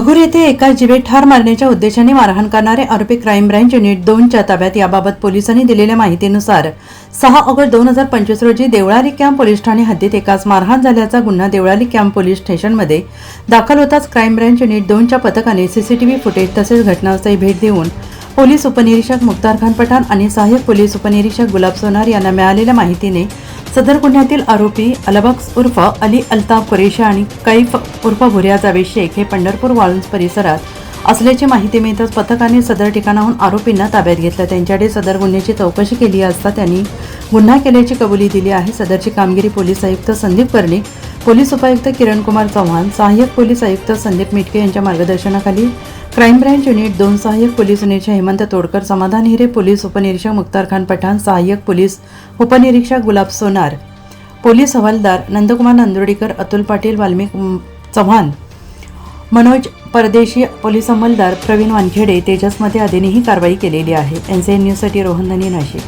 घगूर येथे एका जिवे ठार मारण्याच्या उद्देशाने मारहाण करणारे आरोपी क्राईम ब्रँच युनिट दोनच्या ताब्यात याबाबत पोलिसांनी दिलेल्या माहितीनुसार सहा ऑगस्ट दोन हजार पंचवीस रोजी देवळाली कॅम्प पोलीस ठाणे हद्दीत एकाच मारहाण झाल्याचा गुन्हा देवळाली कॅम्प पोलीस स्टेशनमध्ये दाखल होताच क्राईम ब्रँच युनिट दोनच्या पथकाने सीसीटीव्ही फुटेज तसेच घटनास्थळी भेट देऊन पोलीस उपनिरीक्षक मुक्तार खान पठाण आणि सहाय्यक पोलीस उपनिरीक्षक गुलाब सोनार यांना मिळालेल्या माहितीने सदर गुन्ह्यातील आरोपी अलबक्स उर्फ अली अल्ताफ कुरेशा आणि कैफ उर्फ भुर्या शेख हे पंढरपूर वाळुंज परिसरात असल्याची माहिती मिळताच पथकाने सदर ठिकाणाहून आरोपींना ताब्यात घेतलं. त्यांच्याकडे सदर गुन्ह्याची चौकशी केली असता त्यांनी गुन्हा केल्याची कबुली दिली आहे. सदरची कामगिरी पोलीस आयुक्त संदीप कर्णे पोलीस उपायुक्त किरण कुमार चव्हाण सहाय्यक पोलीस आयुक्त संदीप मिटके यांच्या मार्गदर्शनाखाली क्राईम ब्रँच युनिट दोन सहाय्यक पोलीस निरीक्षक हेमंत तोडकर समाधान हिरे पोलीस उपनिरीक्षक मुक्तार खान पठाण सहाय्यक पोलीस उपनिरीक्षक गुलाब सोनार पोलीस हवालदार नंदकुमार नांदुर्डीकर अतुल पाटील वाल्मिक चव्हाण मनोज परदेशी पोलीस अंमलदार प्रवीण वानखेडे तेजस मते कारवाई केलेली आहे. एन सी एन न्यूजसाठी रोहन धनी नाशिक.